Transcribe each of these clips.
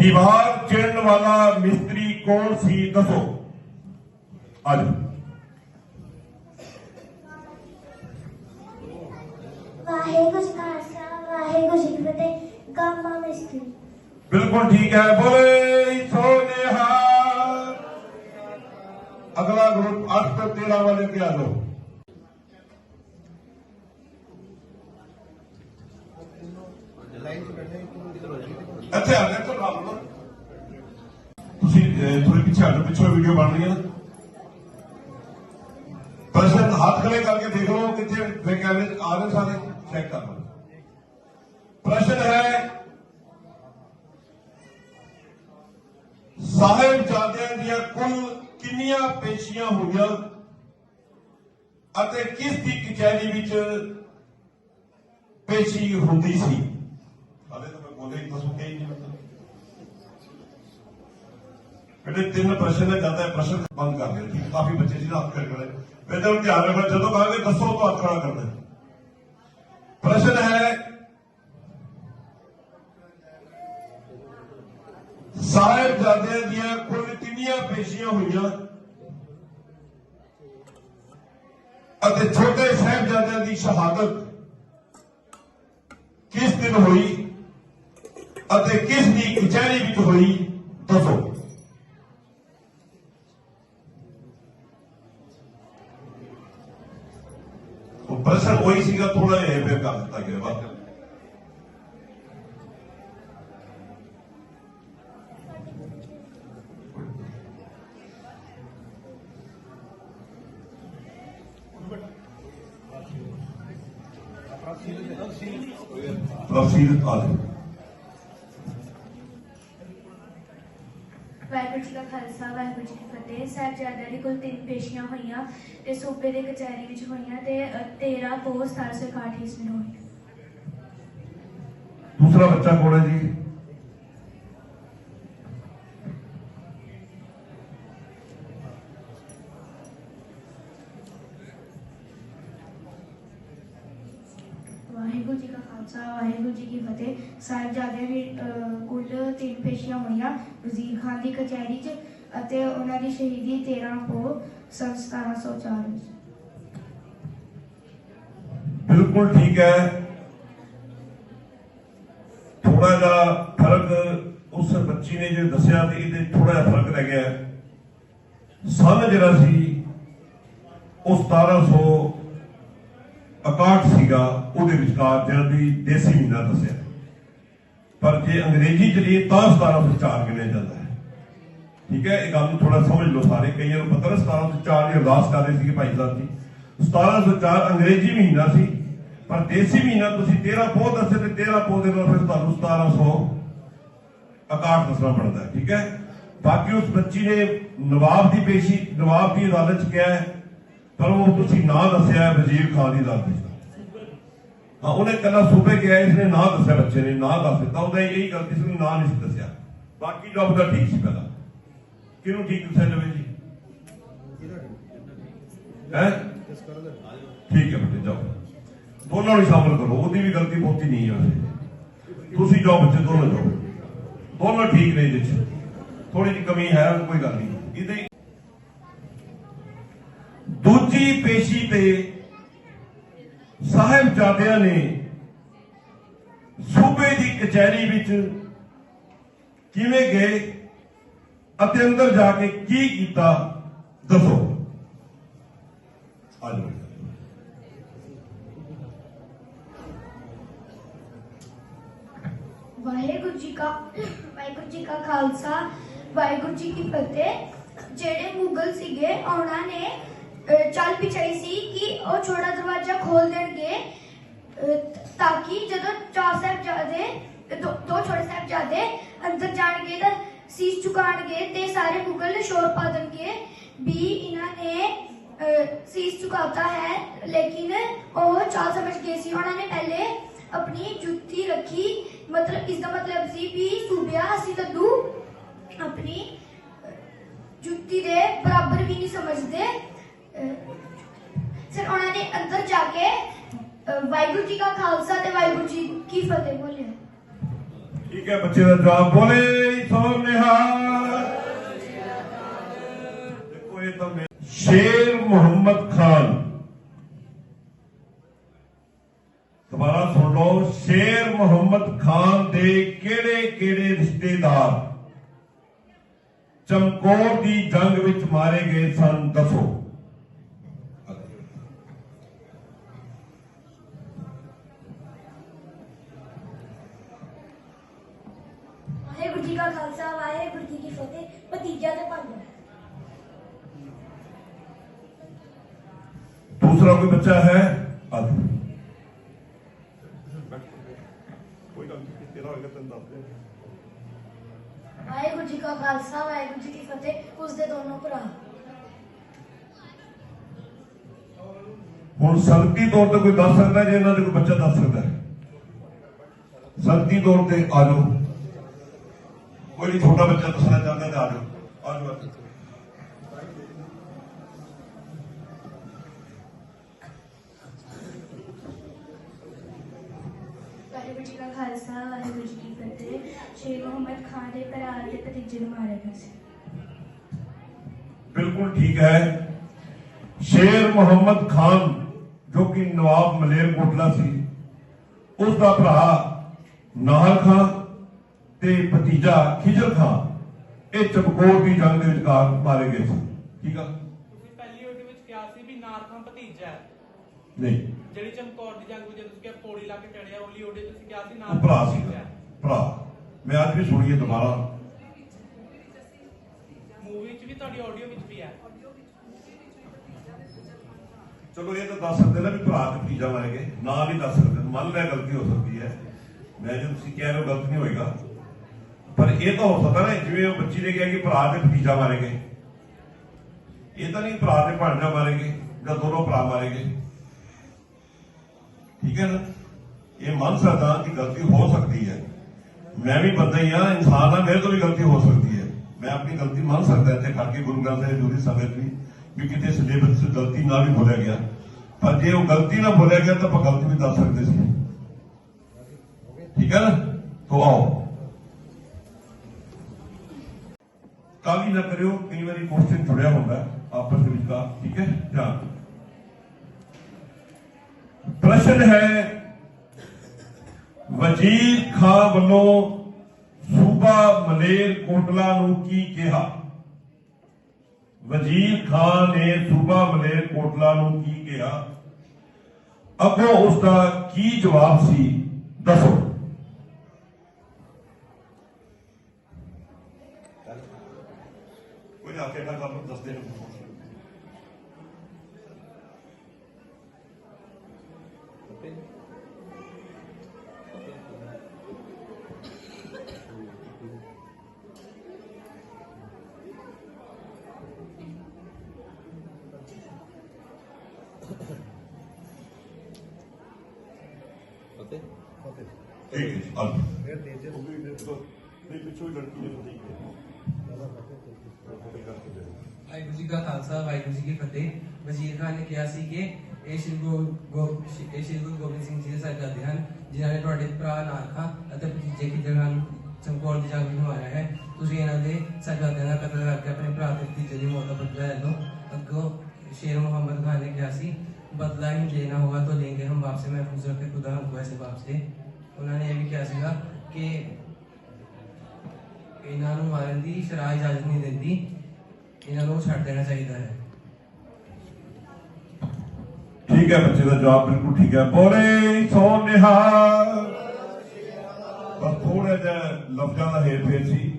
ਦੀਵਾਰ ਚਿਰਨ ਵਾਲਾ ਮਿਸਤਰੀ ਕੌਣ ਸੀ ਦੱਸੋ ਅੱਜ ਵਾਹਿਗੁਰੂ ਜੀ ਕਾ ਖਾਲਸਾ ਵਾਹਿਗੁਰੂ ਜੀ ਕੀ ਫਤਿਹ ਗਾਮਾ ਮਿਸਤਰੀ ਬਿਲਕੁਲ ਠੀਕ ਹੈ ਬੋਲੇ ਸੋ ਨਿਹਾਲ ਥੋੜੇ ਪਿੱਛੇ ਆ ਪਿੱਛੇ ਵੀਡੀਓ ਬਣ ਰਹੀ ਹੈ ਨਾ। ਹੱਥ ਖੜੇ ਕਰਕੇ ਦੇਖ ਲਓ ਕਿੱਥੇ ਵੇ ਕੈਮਰੇ ਆ ਰਹੇ ਸਾਰੇ ਚੈੱਕ ਕਰ ਲਓ। ਪ੍ਰਸ਼ਨ ਹੈ ਸਾਹਿਬਜ਼ਾਦਿਆਂ ਦੀਆਂ ਕੁੱਲ ਕਿੰਨੀਆਂ ਪੇਸ਼ੀਆਂ ਹੋਈਆਂ ਅਤੇ ਕਿਸ ਦੀ ਕਚਹਿਰੀ ਵਿੱਚ ਪੇਸ਼ੀ ਹੁੰਦੀ ਸੀ? ਹਾਲੇ ਤਾਂ ਮੈਂ ਬੋਲੇ ਤਾਂ ਸੁਣਿਆ ਹੀ ਨਹੀਂ। ਬੇਟੇ ਤਿੰਨ ਪ੍ਰਸ਼ਨ ਹੈ ਜਾਂਦਾ ਹੈ ਪ੍ਰਸ਼ਨ ਬੰਦ ਕਰ ਦਿਓ ਠੀਕ, ਕਾਫੀ ਬੱਚੇ ਜੀ ਹੱਥ ਖੜੇ ਖੜੇ। ਬੇਟੇ ਹੁਣ ਧਿਆਨ ਰੱਖੋ ਜਦੋਂ ਕਹਾਂਗੇ ਦੱਸੋ ਤਾਂ ਹੱਥ ਖੜਾ ਕਰਨਾ ਪ੍ਰਸ਼ਨ ਹੈ, ਸਾਹਿਬਜ਼ਾਦਿਆਂ ਦੀਆਂ ਕੁੱਲ ਕਿੰਨੀਆਂ ਪੇਸ਼ੀਆਂ ਹੋਈਆਂ? ਅਤੇ ਛੋਟੇ ਸਾਹਿਬਜ਼ਾਦਿਆਂ ਦੀ ਸ਼ਹਾਦਤ ਕਿਸ ਦਿਨ ਹੋਈ? ਅਤੇ ਕਿਸ ਦੀ ਕਚਹਿਰੀ ਵਿੱਚ ਹੋਈ? ਦੱਸੋ। ਉਹ ਪ੍ਰਸ਼ਨ ਉਹੀ ਸੀਗਾ ਥੋੜਾ ਜਿਹਾ ਫਿਰ ਕਰ ਦਿੱਤਾ ਗਿਆ ਬਾਅਦ ਚ। ਤਫਸੀਲ ਆਲੇ ਵਾਹਿਗੁਰੂ ਜੀ ਕਾ ਖਾਲਸਾ ਵਾਹਿਗੁਰੂ ਜੀ ਕੀ ਫਤਿਹ ਸਾਹਿਬਜ਼ਾਦਿਆਂ ਦੀ ਕੁੱਲ ਤਿੰਨ ਪੇਸ਼ੀਆਂ ਹੋਈਆਂ ਤੇ ਸੂਬੇ ਦੇ ਕਚਹਿਰੀ ਵਿੱਚ ਹੋਈਆਂ ਤੇ ਅ, 13 ਪੋ 1761 ਈਸਵੀ ਨੂੰ ਹੋਈ ਦੂਸਰਾ ਬੱਚਾ ਕੌਣ ਹੈ ਜੀ? ਵਾਹਿਗੁਰੂ ਜੀ ਕਾ ਖਾਲਸਾ ਵਾਹਿਗੁਰੂ ਜੀ ਕੀ ਫਤਿਹ। ਸਾਹਿਬਜ਼ਾਦਿਆਂ ਦੀ ਕੁੱਲ ਤਿੰਨ ਪੇਸ਼ੀਆਂ ਹੋਈਆਂ ਵਜ਼ੀਰ ਖਾਨ ਦੀ ਕਚਹਿਰੀ 'ਚ ਅਤੇ ਉਹਨਾਂ ਦੀ ਸ਼ਹੀਦੀ 13 ਪੋ ਸੰਨ 1704 ਵਿੱਚ। ਬਿਲਕੁਲ ਠੀਕ ਹੈ। ਥੋੜਾ ਜਿਹਾ ਫ਼ਰਕ ਉਸ ਬੱਚੀ ਨੇ ਜੋ ਦੱਸਿਆ ਤੇ ਇਹਦੇ ਥੋੜਾ ਜਿਹਾ ਫ਼ਰਕ ਰਹਿ ਗਿਆ। ਹੈ। ਜਿਹੜਾ ਸੀ, ਉਹ 1761 ਸੀਗਾ, ਉਹਦੇ ਵਿਚਕਾਰ ਜਿਹੜਾ ਵੀ ਦੇਸੀ ਮਹੀਨਾ ਦੱਸਿਆ। ਪਰ ਜੇ ਅੰਗਰੇਜ਼ੀ ਚ ਲਈਏ ਤਾਂ 1704 ਗਿਣਿਆ ਜਾਂਦਾ ਹੈ। ਠੀਕ ਹੈ, ਇਹ ਗੱਲ ਨੂੰ ਥੋੜਾ ਸਮਝ ਲਓ ਸਾਰੇ ਕਈਆਂ ਨੂੰ ਪਤਾ ਨਾ 1704 ਦੀ ਅਰਦਾਸ ਕਰ ਰਹੇ ਸੀਗੇ ਭਾਈ ਸਾਹਿਬ ਜੀ। 1704 ਅੰਗਰੇਜ਼ੀ ਮਹੀਨਾ ਸੀ, ਪਰ ਦੇਸੀ ਮਹੀਨਾ ਤੁਸੀਂ 13 ਪੋਹ ਦੱਸੇ ਤੇ 13 ਪੋਹ ਦੇ ਨਾਲ ਫਿਰ ਤੁਹਾਨੂੰ 1700 61 ਦੱਸਣਾ ਪੜਦਾ, ਠੀਕ ਹੈ? ਬਾਕੀ ਉਸ ਬੱਚੀ ਨੇ ਨਵਾਬ ਦੀ ਪੇਸ਼ੀ, ਨਵਾਬ ਦੀ ਅਦਾਲਤ ਚ ਕਿਹਾ ਪਰ ਉਹ ਤੁਸੀਂ ਨਾ ਦੱਸਿਆ ਵਜ਼ੀਰ ਖਾਨ ਦੀ ਅਦਾਲਤ ਚ। ਹਾਂ, ਉਹਨੇ ਕੱਲਾ ਸੂਬੇ ਗਿਆ, ਇਸਨੇ ਨਾ ਦੱਸਿਆ ਬੱਚੇ ਨੇ, ਨਾ ਦੱਸ ਦਿੱਤਾ, ਉਹਦਾ ਇਹੀ ਗਲਤੀ ਸੀ, ਉਹਨੇ ਨਾਂ ਨਹੀਂ ਸੀ ਦੱਸਿਆ। ਬਾਕੀ ਜੋਬ ਦਾ ਠੀਕ ਸੀ ਪਹਿਲਾਂ। ਕਿਹਨੂੰ ਠੀਕ ਦੱਸਿਆ ਜਾਵੇ ਜੀ? ਹੈ? ਠੀਕ ਹੈ ਬੇਟੇ, ਜਾਓ। ਦੋਨਾਂ ਨੂੰ ਸ਼ਾਮਲ ਕਰੋ, ਉਹਦੀ ਵੀ ਗਲਤੀ ਬਹੁਤੀ ਨਹੀਂ ਹੈ ਵੈਸੇ। ਤੁਸੀਂ ਜਾਓ ਬੱਚੇ, ਦੋਨੋਂ ਜਾਓ। ਦੋਨੋਂ ਠੀਕ ਨੇ ਇਹਦੇ ਥੋੜੀ ਜਿਹੀ ਕਮੀ ਹੈ, ਕੋਈ ਗੱਲ ਨਹੀਂ। ਇਹਦੇ ਦੂਜੀ ਪੇਸ਼ੀ ਤੇ ਸਾਹਿਬਜ਼ਾਦਿਆਂ ਨੇ ਸੂਬੇ ਦੀ ਕਚਹਿਰੀ ਵਿੱਚ ਕਿਵੇਂ ਗਏ? ਅਤੇ ਅੰਦਰ ਜਾ ਕੇ ਕੀ ਕੀਤਾ? ਦੱਸੋ। ਆ ਜਾਓ। ਵਾਹਿਗੁਰੂ ਜੀ ਕਾ ਵਾਹਿਗੁਰੂ ਜੀ ਕਾ ਖਾਲਸਾ ਵਾਹਿਗੁਰੂ ਜੀ ਕੀ ਫਤਿਹ। ਜਿਹੜੇ ਮੁਗਲ ਸੀਗੇ ਉਹਨਾਂ ਨੇ ਅਹ, ਚਾਲ ਪਿਛਾਈ ਸੀ ਕਿ ਉਹ ਛੋਟਾ ਦਰਵਾਜ਼ਾ ਖੋਲ ਦੇਣਗੇ ਅਹ, ਤਾਂ ਕਿ ਜਦੋਂ ਚਾਰ ਸਾਹਿਬਜ਼ਾਦੇ ਦੋ ਦੋ ਛੋਟੇ ਸਾਹਿਬਜ਼ਾਦੇ ਅੰਦਰ ਜਾਣਗੇ ਤਾਂ ਸੀਸ ਝੁਕਾਣਗੇ ਤੇ ਸਾਰੇ ਮੁਗਲ ਸ਼ੋਰ ਪਾ ਦੇਣਗੇ। ਵੀ ਇਹਨਾਂ ਨੇ ਸੀਸ ਝੁਕਾਤਾ ਹੈ, ਲੇਕਿਨ ਉਹ ਚਾਲ ਸਮਝ ਗਏ ਸੀ। ਉਹਨਾਂ ਨੇ ਪਹਿਲੇ ਆਪਣੀ ਜੁੱਤੀ ਰੱਖੀ। ਮਤਲਬ ਇਸ ਦਾ ਮਤਲਬ ਸੀ ਵੀ ਸੂਬਿਆ ਅਸੀਂ ਲੱਡੂ ਆਪਣੀ ਜੁੱਤੀ ਦੇ ਬਰਾਬਰ ਵੀ ਨਹੀਂ ਸਮਝਦੇ। ਫਿਰ ਉਹਨਾਂ ਨੇ ਅੰਦਰ ਜਾ ਕੇ ਵਾਹਿਗੁਰੂ ਜੀ ਕਾ ਖਾਲਸਾ ਤੇ ਵਾਹਿਗੁਰੂ ਜੀ ਕੀ ਫਤਿਹ ਬੋਲਿਆ। ਠੀਕ ਹੈ, ਬੱਚੇ ਦਾ ਜਵਾਬ ਬੋਲੇ। ਸੋ ਨਿਹਾਲ। ਦੇਖੋ ਇਹ ਤਾਂ ਸ਼ੇਰ ਮੁਹੰਮਦ ਖਾਨ। ਦੁਬਾਰਾ ਸੁਣ ਲਓ, ਸ਼ੇਰ ਮੁਹੰਮਦ ਖਾਨ ਦੇ ਕਿਹੜੇ ਕਿਹੜੇ ਰਿਸ਼ਤੇਦਾਰ ਚਮਕੌਰ ਦੀ ਜੰਗ ਵਿੱਚ ਮਾਰੇ ਗਏ ਸਨ? ਦੱਸੋ। ਵਾਹਿਗੁਰੂ ਜੀ ਕਾ ਖਾਲਸਾ ਵਾਹਿਗੁਰੂ ਜੀ ਕੀ ਫਤਿਹ। ਭਤੀਜਾ ਤੇ ਭਾਂਜਾ ਦੂਸਰਾ ਕੋਈ ਬੱਚਾ ਹੈ? ਕੋਈ ਗੱਲ ਨਹੀਂ ਤੇਰਾ ਹੋਏਗਾ ਤੈਨੂੰ ਦੱਸ ਦੇ ਵਾਹਿਗੁਰੂ ਜੀ ਕਾ ਖਾਲਸਾ ਵਾਹਿਗੁਰੂ ਜੀ ਕੀ ਫਤਿਹ। ਉਸ ਦੇ ਦੋਨੋਂ ਭਰਾ। ਹੁਣ ਸਰਦੀ ਤੌਰ ਤੇ ਕੋਈ ਦੱਸ ਸਕਦਾ ਜੇ ਇਹਨਾਂ ਦੇ ਕੋਈ ਨਹੀਂ ਛੋਟਾ ਬੱਚਾ ਦੱਸਣਾ ਚਾਹੁੰਦਾ ਤਾਂ ਆ ਜਾਓ ਆ ਜਾਓ ਆ ਜਾਓ। ਵਾਹਿਗੁਰੂ ਜੀ ਕਾ ਖਾਲਸਾ ਵਾਹਿਗੁਰੂ ਜੀ ਕੀ ਫਤਿਹ ਸ਼ੇਰ ਮੁਹੰਮਦ ਖਾਨ ਦੇ ਭਰਾ ਤੇ ਭਤੀਜੇ ਨੂੰ ਮਾਰਿਆ ਗਿਆ ਸੀ ਬਿਲਕੁਲ ਠੀਕ ਹੈ ਸ਼ੇਰ ਮੁਹੰਮਦ ਖਾਨ ਜੋ ਕਿ ਨਵਾਬ ਮਲੇਰ ਕੋਟਲਾ ਸੀ ਉਸ ਦਾ ਭਰਾ ਨਾਹਰ ਖਾਨ ਤੇ ਭਤੀਜਾ ਖਿਜਰ ਖਾਨ ਇਹ ਚਮਕੌਰ ਦੀ ਜੰਗ ਦੇ ਵਿਚਕਾਰ ਮਾਰੇ ਗਏ ਸੀ। ਠੀਕ ਆ? ਤੁਸੀਂ ਪਹਿਲੀ ਓਡੀ ਵਿੱਚ ਕਿਹਾ ਸੀ ਵੀ ਨਾਰਥਾਂ ਭਤੀਜਾ ਹੈ? ਨਹੀਂ। ਜਿਹੜੀ ਚਮਕੌਰ ਦੀ ਜੰਗ ਵਿੱਚ ਤੁਸੀਂ ਕਿਹਾ ਪੌੜੀ ਲਾ ਕੇ ਚੜਿਆ ਉਹਲੀ ਓਡੀ ਤੁਸੀਂ ਕਿਹਾ ਸੀ ਉਹ ਨਾਰਥਾਂ ਭਰਾ ਸੀ। ਭਰਾ। ਮੈਂ ਅੱਜ ਵੀ ਸੁਣੀ ਹੈ ਦੁਬਾਰਾ। ਮੂਵੀ ਵਿੱਚ ਵੀ ਤੁਹਾਡੀ ਆਡੀਓ ਵਿੱਚ ਵੀ ਹੈ। ਚਲੋ ਇਹ ਤਾਂ ਦੱਸ ਸਕਦੇ ਨਾ ਵੀ ਭਰਾ ਤੇ ਭਤੀਜਾ ਮਾਰੇ ਗਏ। ਨਾ ਨਹੀਂ ਦੱਸ ਸਕਦੇ ਮੰਨ ਲਿਆ ਗਲਤੀ ਹੋ ਸਕਦੀ ਹੈ। ਮੈਂ ਜੇ ਤੁਸੀਂ ਕਹਿ ਰਹੇ ਹੋ ਗਲਤ ਨਹੀਂ ਹੋਏਗਾ। ਪਰ ਇਹ ਤਾਂ ਹੋ ਸਕਦਾ ਨਾ, ਜਿਵੇਂ ਉਹ ਬੱਚੀ ਨੇ ਕਿਹਾ ਕਿ ਭਰਾ ਤੇ ਭਤੀਜਾ ਮਾਰੇ ਗਏ ਇਹ ਤਾਂ ਨਹੀਂ ਭਰਾ ਤੇ ਭਾਂਜਾ ਮਾਰੇ ਗਏ ਜਾਂ ਦੋਨੋਂ ਭਰਾ ਮਾਰੇ ਗਏ ਠੀਕ ਹੈ ਨਾ? ਇਹ ਮੰਨ ਸਕਦਾ ਕਿ ਗਲਤੀ ਹੋ ਸਕਦੀ ਹੈ। ਮੈਂ ਵੀ ਬੰਦਾ ਹੀ ਆ ਇਨਸਾਨ ਆ ਮੇਰੇ ਤੋਂ ਵੀ ਗਲਤੀ ਹੋ ਸਕਦੀ ਹੈ। ਮੈਂ ਆਪਣੀ ਗਲਤੀ ਮੰਨ ਸਕਦਾ ਇੱਥੇ ਖੜ ਕੇ ਗੁਰੂ ਗ੍ਰੰਥ ਸਾਹਿਬ ਜੂਰੀ ਸਮੇਂ ਵੀ ਵੀ ਕਿਤੇ ਸਿਲੇਬਸ 'ਚ ਗਲਤੀ ਨਾ ਵੀ ਬੋਲਿਆ ਗਿਆ। ਪਰ ਜੇ ਉਹ ਗਲਤੀ ਨਾ ਬੋਲਿਆ ਗਿਆ ਤਾਂ ਆਪਾਂ ਗਲਤੀ ਵੀ ਦੱਸ ਸਕਦੇ ਸੀ। ਠੀਕ ਹੈ ਨਾ? ਤੋ ਆਓ। ਕਾਲੀ ਨਾ ਕਰਿਓ, ਕਈ ਵਾਰੀ ਕੁਐਸਚਨ ਜੁੜਿਆ ਹੁੰਦਾ ਆਪਸ ਵਿੱਚ ਵਿਚਕਾਰ ਠੀਕ ਹੈ? ਧਿਆਨ ਪ੍ਰਸ਼ਨ ਹੈ, ਵਜ਼ੀਰ ਖਾਂ ਵੱਲੋਂ ਸੂਬਾ ਮਲੇਰ ਕੋਟਲਾ ਨੂੰ ਕੀ ਕਿਹਾ? ਵਜ਼ੀਰ ਖਾਨ ਨੇ ਸੂਬਾ ਮਲੇਰ ਕੋਟਲਾ ਨੂੰ ਕੀ ਕਿਹਾ? ਅੱਗੋਂ ਉਸ ਦਾ ਕੀ ਜਵਾਬ ਸੀ? ਦੱਸੋ। ਕੋਈ ਆ ਕੇ ਨਾ ਗੱਲ ਨੂੰ ਦੱਸ ਦੇ ਠੀਕ ਹੈ ਜੀ ਆ ਫਿਰ ਦੇ ਦੇ ਉਹ ਵੀ ਨਹੀਂ ਪਿੱਛੋਂ ਹੀ ਲੜਕੀ ਨੇ ਫਤਿਹ ਕੀਤੀ ਵਾਹਿਗੁਰੂ ਜੀ ਕਾ ਖਾਲਸਾ, ਵਾਹਿਗੁਰੂ ਜੀ ਕੀ ਫਤਿਹ। ਵਜ਼ੀਰ ਖਾਨ ਨੇ ਕਿਹਾ ਸੀ ਕਿ ਇਹ ਸ਼੍ਰੀ ਗੁਰੂ ਇਹ ਸ਼੍ਰੀ ਗੁਰੂ ਗੋਬਿੰਦ ਸਿੰਘ ਜੀ ਦੇ ਸਾਹਿਬਜ਼ਾਦੇ ਹਨ, ਜਿਨ੍ਹਾਂ ਨੇ ਤੁਹਾਡੇ ਭਰਾ ਨਾਨਕਾ ਅਤੇ ਭਤੀਜੇ ਕੀ ਜਗ੍ਹਾ ਚਮਕੌਰ ਦੀ ਜੰਗ ਨੂੰ ਮਾਰਿਆ ਹੈ। ਤੁਸੀਂ ਇਹਨਾਂ ਦੇ ਸਾਹਿਬਜ਼ਾਦਿਆਂ ਦਾ ਕਤਲ ਕਰਕੇ ਆਪਣੇ ਭਰਾ ਤੇ ਭਤੀਜੇ ਦੀ ਮੌਤ ਦਾ ਬਦਲਾ ਲੈ ਲਓ। ਅੱਗੋਂ ਸ਼ੇਰ ਮੁਹੰਮਦ ਖਾਨ ਨੇ ਕਿਹਾ ਸੀ, ਬਦਲਾ ਹੀ ਲੈਣਾ ਹੋਗਾ ਤਾਂ ਲੈਂਗੇ ਹਮ ਵਾਪਸੇ ਮਹਿਫੂਜ਼ ਰੱਖੇ ਖੁਦਾ ਹਮ ਵੈਸੇ ਵਾਪਸੇ। ਉਹਨਾਂ ਨੇ ਇਹ ਵੀ ਕਿਹਾ ਸੀਗਾ ਕਿ ਇਹਨਾਂ ਨੂੰ ਮਾਰਨ ਦੀ ਸ਼ਰਾਇ ਇਜਾਜ਼ਤ ਨਹੀਂ ਦਿੰਦੀ। ਇਹਨਾਂ ਨੂੰ ਛੱਡ ਦੇਣਾ ਚਾਹੀਦਾ ਹੈ। ਠੀਕ ਹੈ ਬੱਚੇ ਦਾ ਜਵਾਬ ਬਿਲਕੁਲ ਠੀਕ ਹੈ। ਬੋਲੇ ਸੋ ਨਿਹਾਲ। ਬਸ ਥੋੜਾ ਜਿਹਾ ਲਫ਼ਜ਼ਾਂ ਦਾ ਹੇਰ ਸੀ।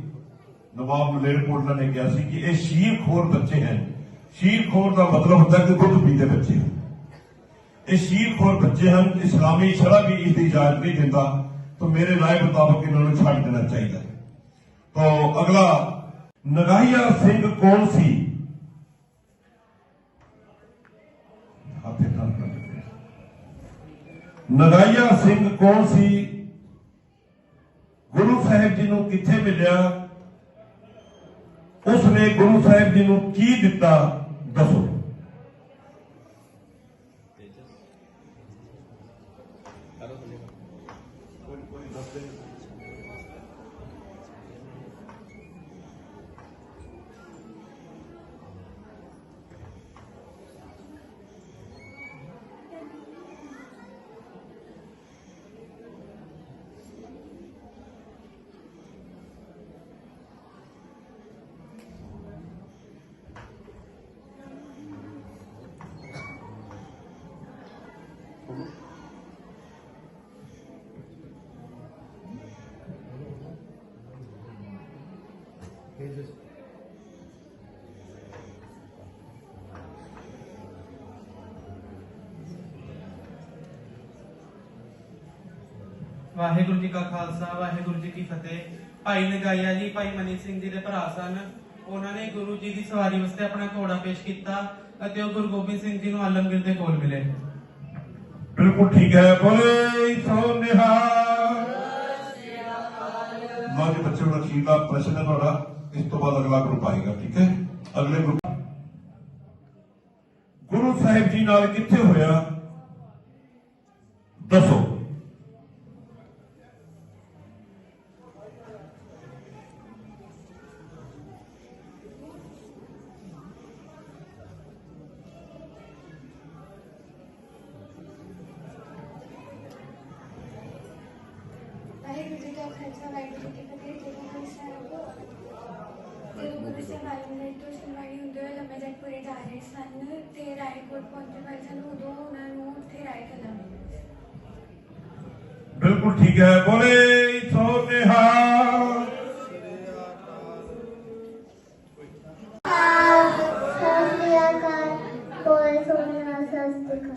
ਨਵਾਬ ਮਲੇਰਕੋਟਲਾ ਨੇ ਕਿਹਾ ਸੀ ਕਿ ਇਹ ਸ਼ੀਰਖੋਰ ਬੱਚੇ ਹਨ ਸ਼ੀਰਖੋਰ ਦਾ ਮਤਲਬ ਹੁੰਦਾ ਕਿ ਦੁੱਧ ਪੀਂਦੇ ਬੱਚੇ। ਹਨ ਇਹ ਸ਼ੀਰਖੋਰ ਬੱਚੇ ਹਨ, ਇਸਲਾਮੀ ਸ਼ਰਅ ਵੀ ਇਸ ਦੀ ਇਜਾਜ਼ਤ ਨਹੀਂ ਦਿੰਦਾ। ਤਾਂ ਮੇਰੇ ਰਾਏ ਮੁਤਾਬਕ ਇਹਨਾਂ ਨੂੰ ਛੱਡ ਦੇਣਾ ਚਾਹੀਦਾ ਤਾਂ ਅਗਲਾ ਨਗਾਹੀਆ ਸਿੰਘ ਕੌਣ ਸੀ? ਹੱਥੇ ਕੰਮ ਨਗਾਈਆ ਸਿੰਘ ਕੌਣ ਸੀ? ਗੁਰੂ ਸਾਹਿਬ ਜੀ ਨੂੰ ਕਿੱਥੇ ਮਿਲਿਆ? ਉਸ ਨੇ ਗੁਰੂ ਸਾਹਿਬ ਜੀ ਨੂੰ ਕੀ ਦਿੱਤਾ? ਦੱਸੋ। ਵਾਹਿਗੁਰੂ ਜੀ ਕਾ ਖਾਲਸਾ, ਵਾਹਿਗੁਰੂ ਜੀ ਕੀ ਫਤਿਹ। ਭਾਈ ਨਗਾਇਆ ਜੀ, ਭਾਈ ਮਨੀ ਸਿੰਘ ਜੀ ਦੇ ਭਰਾ ਸਨ। ਉਹਨਾਂ ਨੇ ਗੁਰੂ ਜੀ ਦੀ ਸਵਾਰੀ ਵਾਸਤੇ ਆਪਣਾ ਘੋੜਾ ਪੇਸ਼ ਕੀਤਾ ਅਤੇ ਉਹ ਗੁਰੂ ਗੋਬਿੰਦ ਸਿੰਘ ਜੀ ਨੂੰ ਆਲਮਗੀਰ ਦੇ ਕੋਲ ਮਿਲੇ। ਬਿਲਕੁਲ ਠੀਕ ਹੈ, ਬੋਲੇ ਸੋ ਨਿਹਾਲ। ਲਓ ਜੀ ਬੱਚੇ ਦਾ ਅਖੀਰਲਾ ਪ੍ਰਸ਼ਨ ਹੈ ਤੁਹਾਡਾ। ਇਸ ਤੋਂ ਬਾਅਦ ਅਗਲਾ ਗਰੁੱਪ ਆਏਗਾ, ਠੀਕ ਹੈ? ਅਗਲੇ ਗਰੁੱਪ ਗੁਰੂ ਸਾਹਿਬ ਜੀ ਨਾਲ ਕਿੱਥੇ ਹੋਇਆ? ਦੱਸੋ। ਜਗਪੁਰੇ ਜਾ ਰਹੇ ਸਨ ਤੇ ਰਾਏਕੋਟ ਪਹੁੰਚਣ ਵਾਲੇ ਸਨ ਉਦੋਂ ਉਹਨਾਂ ਨੂੰ ਉੱਥੇ ਰਾਏ ਕਲਾ ਮਿਲੀ ਬਿਲਕੁਲ ਠੀਕ ਹੈ। ਬੋਲੇ ਸੋ ਨਿਹਾਲ। ਪੂਰੀ ਅਪਾਰ ਸੈਨ ਸਿਰਾਂ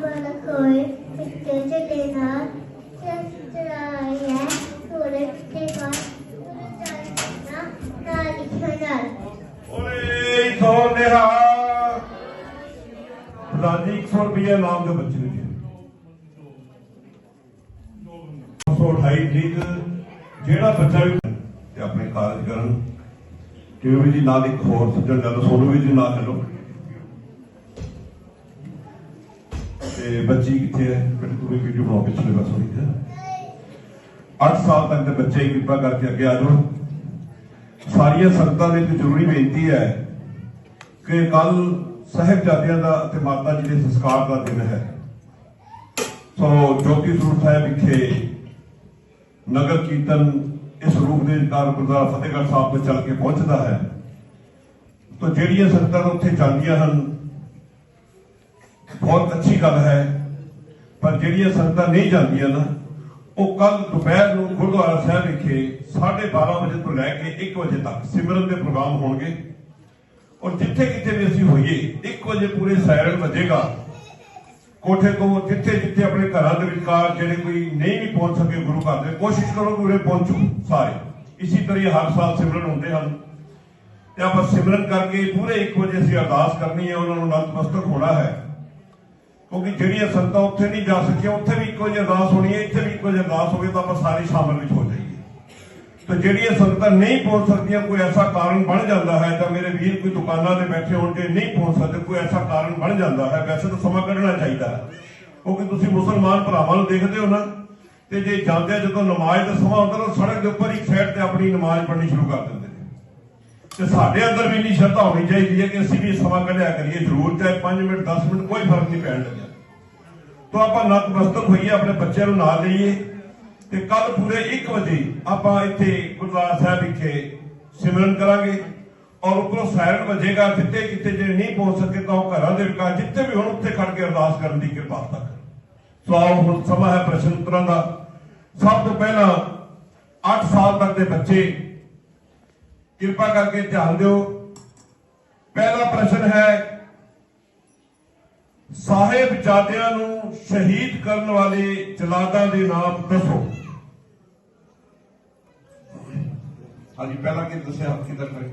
ਵਾਲਾ ਕੋਈ ਪਿੱਤੇ ਚੱਲੇ ਨਾ ਚਰਾਇਆ ਸੂਰਜ ਦੇ ਬਾਅਦ ਸੂਰਜ ਜਾਣਾ ਨਾ ਲਿਖਣਾ ਨਾਲ ਬੋਲੇ ਸੋ ਨਿਹਾਲ ਰਾਜੀ 100 ਰੁਪਏ ਨਾਮ ਦੇ ਬੱਚੇ ਨੂੰ ਜੀ 128 ਤਰੀਕ, ਜਿਹੜਾ ਬੱਚਾ ਵੀ ਤੇ ਆਪਣੇ ਕਾਰਜ ਕਰਨ ਕਿਉਂ ਜੀ ਨਾਲ ਇੱਕ ਹੋਰ ਸੱਜਣ ਗੱਲ ਸੋਨੂੰ ਵੀ ਜੀ ਨਾਲ ਚੱਲੋ। ਤੇ ਬੱਚੀ ਕਿੱਥੇ ਹੈ? ਬੇਟੇ ਤੂੰ ਵੀ ਵੀਡੀਓ ਬਣਾਓ ਪਿਛਲੇ ਪਾਸ ਹੋਈ ਹੈ। 8 ਸਾਲ ਤੱਕ ਦੇ ਬੱਚੇ ਕਿਰਪਾ ਕਰਕੇ ਅੱਗੇ ਆ ਜਾਓ। ਸਾਰੀਆਂ ਸੰਗਤਾਂ ਦੇ ਇੱਕ ਜ਼ਰੂਰੀ ਬੇਨਤੀ ਹੈ ਕਿ ਕੱਲ ਸਾਹਿਬਜ਼ਾਦਿਆਂ ਦਾ ਅਤੇ ਮਾਤਾ ਜੀ ਦੇ ਸੰਸਕਾਰ ਦਾ ਦਿਨ ਹੈ। ਸੋ ਜੋਤੀ ਸੂਰ ਸਾਹਿਬ ਵਿਖੇ ਨਗਰ ਕੀਰਤਨ ਇਸ ਰੂਪ ਦੇ ਕਾਰ ਗੁਰਦੁਆਰਾ ਫਤਿਹਗੜ੍ਹ ਸਾਹਿਬ ਤੋਂ ਚੱਲ ਕੇ ਪਹੁੰਚਦਾ ਹੈ। ਤਾਂ ਜਿਹੜੀਆਂ ਸੰਗਤਾਂ ਉੱਥੇ ਜਾਂਦੀਆਂ ਹਨ, ਬਹੁਤ ਅੱਛੀ ਗੱਲ ਹੈ। ਪਰ ਜਿਹੜੀਆਂ ਸੰਗਤਾਂ ਨਹੀਂ ਜਾਂਦੀਆਂ ਨਾ, ਉਹ ਕੱਲ ਦੁਪਹਿਰ ਨੂੰ ਗੁਰਦੁਆਰਾ ਸਾਹਿਬ ਵਿਖੇ 12:30 ਵਜੇ ਤੋਂ ਲੈ ਕੇ 1 ਵਜੇ ਤੱਕ ਸਿਮਰਨ ਦੇ ਪ੍ਰੋਗਰਾਮ ਹੋਣਗੇ। ਔਰ ਜਿੱਥੇ ਕਿਤੇ ਵੀ ਅਸੀਂ ਹੋਈਏ 1 ਵਜੇ ਪੂਰੇ ਸਾਇਰਨ ਵੱਜੇਗਾ। ਕੋਠੇ ਤੋਂ ਜਿੱਥੇ ਜਿੱਥੇ ਆਪਣੇ ਘਰਾਂ ਦੇ ਵਿਚਕਾਰ ਜਿਹੜੇ ਕੋਈ ਨਹੀਂ ਵੀ ਪਹੁੰਚ ਸਕੇ ਗੁਰੂ ਘਰ ਦੇ, ਕੋਸ਼ਿਸ਼ ਕਰੋ ਕਿ ਉਰੇ ਪਹੁੰਚੋ ਸਾਰੇ। ਇਸੇ ਤਰ੍ਹਾਂ ਹਰ ਸਾਲ ਸਿਮਰਨ ਹੁੰਦੇ ਹਨ। ਤੇ ਆਪਾਂ ਸਿਮਰਨ ਕਰਕੇ ਪੂਰੇ 1 ਵਜੇ ਅਸੀਂ ਅਰਦਾਸ ਕਰਨੀ ਹੈ, ਉਹਨਾਂ ਨੂੰ ਨਤਮਸਤਕ ਹੋਣਾ ਹੈ। ਕਿਉਂਕਿ ਜਿਹੜੀਆਂ ਸੰਤਾਂ ਉੱਥੇ ਨਹੀਂ ਜਾ ਸਕੀਆਂ, ਉੱਥੇ ਵੀ ਇੱਕੋ ਜਿਹੀ ਅਰਦਾਸ ਹੋਣੀ ਹੈ, ਇੱਥੇ ਵੀ ਇੱਕੋ ਜਿਹੀ ਅਰਦਾਸ ਹੋਵੇ ਤਾਂ ਆਪਾਂ ਸਾਰੇ ਸ਼ਾਮਲ ਵਿੱਚ ਹੋ ਤੇ ਜਿਹੜੀਆਂ ਸੰਗਤਾਂ ਨਹੀਂ ਪਹੁੰਚ ਸਕਦੀਆਂ, ਕੋਈ ਐਸਾ ਕਾਰਨ ਬਣ ਜਾਂਦਾ ਹੈ ਤਾਂ ਮੇਰੇ ਵੀਰ ਕੋਈ ਦੁਕਾਨਾਂ ਤੇ ਬੈਠੇ ਹੋਣ ਜੇ ਨਹੀਂ ਪਹੁੰਚ ਸਕਦੇ, ਕੋਈ ਐਸਾ ਕਾਰਨ ਬਣ ਜਾਂਦਾ ਹੈ। ਵੈਸੇ ਤਾਂ ਸਮਾਂ ਕੱਢਣਾ ਚਾਹੀਦਾ ਹੈ। ਕਿਉਂਕਿ ਤੁਸੀਂ ਮੁਸਲਮਾਨ ਭਰਾਵਾਂ ਨੂੰ ਦੇਖਦੇ ਹੋ ਨਾ, ਤੇ ਜੇ ਜਾਂਦੇ ਜਦੋਂ ਨਮਾਜ਼ ਦਾ ਸਮਾਂ ਹੁੰਦਾ, ਤਾਂ ਸੜਕ ਦੇ ਉੱਪਰ ਇੱਕ ਸਾਈਡ ਤੇ ਆਪਣੀ ਨਮਾਜ਼ ਪੜ੍ਹਨੀ ਸ਼ੁਰੂ ਕਰ ਦਿੰਦੇ ਨੇ। ਤੇ ਸਾਡੇ ਅੰਦਰ ਵੀ ਇੰਨੀ ਸ਼ਰਧਾ ਹੋਣੀ ਚਾਹੀਦੀ ਹੈ ਕਿ ਅਸੀਂ ਵੀ ਸਮਾਂ ਕੱਢਿਆ ਕਰੀਏ। ਜ਼ਰੂਰ ਚਾਹੇ 5 ਮਿੰਟ 10 ਮਿੰਟ, ਕੋਈ ਫ਼ਰਕ ਨਹੀਂ ਪੈਣ ਲੱਗਿਆ। ਤਾਂ ਆਪਾਂ ਨਤਮਸਤਕ ਹੋਈਏ, ਆਪਣੇ ਬੱਚਿਆਂ ਨੂੰ ਨਾਲ ਲਈਏ। ਤੇ ਕੱਲ ਪੂਰੇ 1 ਵਜੇ ਆਪਾਂ ਇੱਥੇ ਗੁਰਦੁਆਰਾ ਸਾਹਿਬ ਵਿਖੇ ਸਿਮਰਨ ਕਰਾਂਗੇ। ਔਰ ਉੱਪਰੋਂ ਸਾਇਰਨ ਵੱਜੇਗਾ, ਜਿੱਥੇ ਕਿਤੇ ਜੇ ਨਹੀਂ ਪਹੁੰਚ ਸਕੇ ਤਾਂ ਉਹ ਘਰਾਂ ਦੇ ਵਿਕਾਰ ਜਿੱਥੇ ਵੀ ਹੁਣ, ਉੱਥੇ ਖੜ ਕੇ ਅਰਦਾਸ ਕਰਨ ਦੀ ਕਿਰਪਾ ਤੱਕ। ਸੋ ਆਓ ਹੁਣ ਸਮਾਂ ਹੈ ਪ੍ਰਸ਼ਨ ਉੱਤਰਾਂ ਦਾ। ਸਭ ਤੋਂ ਪਹਿਲਾਂ 8 ਸਾਲ ਤੱਕ ਦੇ ਬੱਚੇ, ਕਿਰਪਾ ਕਰਕੇ ਧਿਆਨ ਦਿਓ। ਪਹਿਲਾ ਪ੍ਰਸ਼ਨ ਹੈ ਸਾਹਿਬਜ਼ਾਦਿਆਂ ਨੂੰ ਸ਼ਹੀਦ ਕਰਨ ਵਾਲੇ ਜਲਾਦਾਂ ਦੇ ਨਾਮ ਦੱਸੋ। ਹਾਂਜੀ ਪਹਿਲਾਂ ਕੀ ਦੱਸਿਆ ਕਿਦਾਂ ਕਰੇ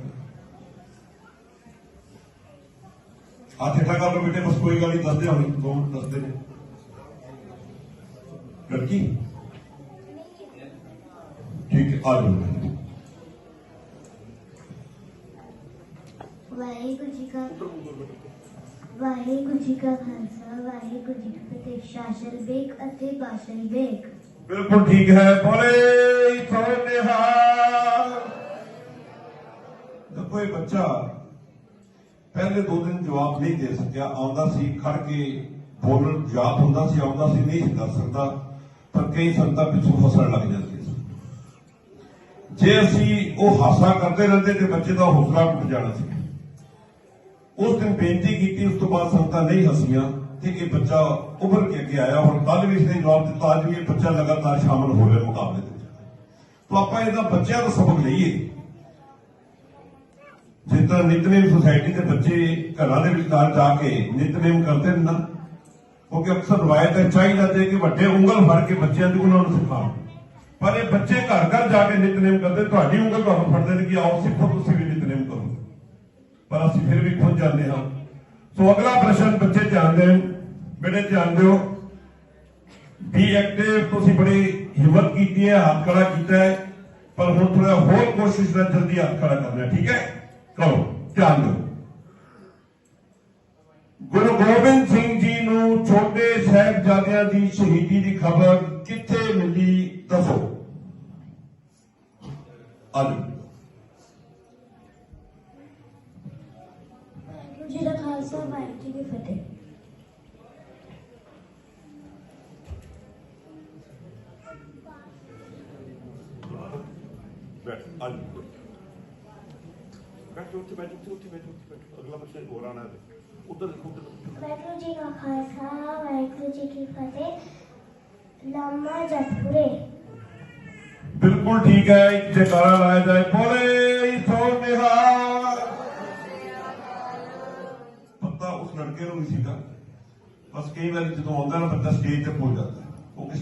ਹੱਥ ਠਾ ਕਰ ਲਓ ਬੇਟੇ ਬਸ ਕੋਈ ਗੱਲ ਨਹੀਂ ਦੱਸਦੇ ਹੁਣ ਦੋ ਮਿੰਟ ਦੱਸਦੇ ਨੇ ਲੜਕੀ ਠੀਕ ਹੈ ਆ ਜਾਓ ਵਾਹਿਗੁਰੂ ਜੀ ਕਾ ਵਾਹਿਗੁਰੂ ਜੀ ਕਾ ਖਾਲਸਾ ਵਾਹਿਗੁਰੂ ਜੀ ਕੀ ਫਤਿਹ ਸ਼ਾਸਲ ਬੇਕ ਅਤੇ ਬਾਸ਼ਲ ਬੇਕ ਬਿਲਕੁਲ ਠੀਕ ਹੈ, ਬੋਲੇ ਸੋ ਨਿਹਾਲ। ਕੋਈ ਬੱਚਾ ਪਹਿਲੇ ਦੋ ਦਿਨ ਜਵਾਬ ਨਹੀਂ ਦੇ ਸਕਿਆ, ਆਉਂਦਾ ਸੀ, ਖੜ ਕੇ ਬੋਲਣ ਯਾਦ ਹੁੰਦਾ ਸੀ, ਆਉਂਦਾ ਸੀ, ਨਹੀਂ ਸੀ ਕਰ ਸਕਦਾ, ਪਰ ਕਈ ਸੰਤਾਂ ਪਿੱਛੋਂ ਫਸਣ ਲੱਗ ਜਾਂਦੀ ਸੀ। ਜੇ ਅਸੀਂ ਉਹ ਹਾਸਾ ਕਰਦੇ ਰਹਿੰਦੇ ਤੇ ਬੱਚੇ ਦਾ ਹੌਸਲਾ ਟੁੱਟ ਜਾਣਾ ਸੀ। ਉਸ ਦਿਨ ਬੇਨਤੀ ਕੀਤੀ, ਉਸ ਤੋਂ ਬਾਅਦ ਸੰਗਤਾਂ ਨਹੀਂ ਹਸੀਆਂ। ਤੇ ਇਹ ਬੱਚਾ ਉੱਭਰ ਕੇ ਅੱਗੇ ਆਇਆ, ਹੁਣ ਕੱਲ ਵੀ ਇਸਨੇ ਜਵਾਬ ਦਿੱਤਾ, ਅੱਜ ਵੀ ਇਹ ਬੱਚਾ ਲਗਾਤਾਰ ਸ਼ਾਮਲ ਹੋ ਰਿਹਾ ਮੁਕਾਬਲੇ ਦੇ ਵਿੱਚ। ਆਪਾਂ ਇਹਦਾ ਬੱਚਿਆਂ ਦਾ ਸਬਕ ਲਈਏ। ਜਿਸ ਤਰ੍ਹਾਂ ਨਿਤਨੇਮ ਸੁਸਾਇਟੀ ਦੇ ਬੱਚੇ ਘਰਾਂ ਦੇ ਵਿਚਕਾਰ ਜਾ ਕੇ ਨਿਤਨੇਮ ਕਰਦੇ ਨੇ ਨਾ, ਕਿਉਂਕਿ ਅਕਸਰ ਰਵਾਇਤ ਹੈ, ਚਾਹੀਦਾ ਤੇ ਕਿ ਵੱਡੇ ਉਂਗਲ ਫੜ ਕੇ ਬੱਚਿਆਂ ਨੂੰ ਉਹਨਾਂ ਨੂੰ ਸਿਖਾਉਣ ਪਰ ਇਹ ਬੱਚੇ ਘਰ ਘਰ ਜਾ ਕੇ ਨਿਤਨੇਮ ਕਰਦੇ, ਤੁਹਾਡੀ ਉਂਗਲ ਤੁਹਾਨੂੰ ਫੜਦੇ ਨੇ ਕਿ ਆਓ ਸਿੱਖੋ, ਤੁਸੀਂ ਵੀ ਨਿਤਨੇਮ ਕਰੋ। ਪਰ ਅਸੀਂ ਫਿਰ ਵੀ ਖੁਦ ਜਾਂਦੇ ਹਾਂ। ਸੋ ਅਗਲਾ ਪ੍ਰਸ਼ਨ ਬੱਚੇ ਧਿਆਨ ਦੇਣ। ਬੇਟੇ ਧਿਆਨ ਦਿਓ। ਬੀ ਐਕਟਿਵ ਤੁਸੀਂ ਬੜੀ ਹਿੰਮਤ ਕੀਤੀ ਹੈ, ਹੱਥ ਖੜਾ ਕੀਤਾ ਹੈ, ਪਰ ਹੁਣ ਥੋੜਾ ਹੋਰ ਕੋਸ਼ਿਸ਼ ਨਾਲ ਜਲਦੀ ਹੱਥ ਖੜਾ ਕਰਨਾ ਠੀਕ ਹੈ? ਕਰੋ, ਧਿਆਨ ਦਿਓ। ਗੁਰੂ ਗੋਬਿੰਦ ਸਿੰਘ ਜੀ ਨੂੰ ਛੋਟੇ ਸਾਹਿਬਜ਼ਾਦਿਆਂ ਦੀ ਸ਼ਹੀਦੀ ਦੀ ਖਬਰ ਕਿੱਥੇ ਮਿਲੀ, ਦੱਸੋ? ਆਜੋ। ਖਾਲਸਾ ਵਾਹਿਗੁਰੂ ਜੀ ਕੀ ਫਤਿਹ ਬੈਠ ਆਜੋ ਬੈਠੋ ਉੱਥੇ ਬੈਠੋ ਉੱਥੇ ਬੈਠੋ ਉੱਥੇ ਬੈਠੋ ਅਗਲਾ ਪ੍ਰਸ਼ਨ ਹੋਰ ਆਣਾ ਹੈ ਉਧਰ ਉਧਰ ਵਾਹਿਗੁਰੂ ਜੀ ਕਾ ਖਾਲਸਾ ਵਾਹਿਗੁਰੂ ਜੀ ਕੀ ਫਤਿਹ ਲਾਮਾ ਜਪੁਰੇ ਬਿਲਕੁਲ ਠੀਕ ਹੈ ਜੈਕਾਰਾ ਲਾਇਆ ਜਾਏ ਬੋਲੇ ਉਸ ਲੜਕੇ ਨੂੰ ਨਹੀਂ ਸੀਗਾ ਬਸ ਕਈ ਵਾਰੀ ਜਦੋਂ ਆਉਂਦਾ ਨਾ ਬੱਚਾ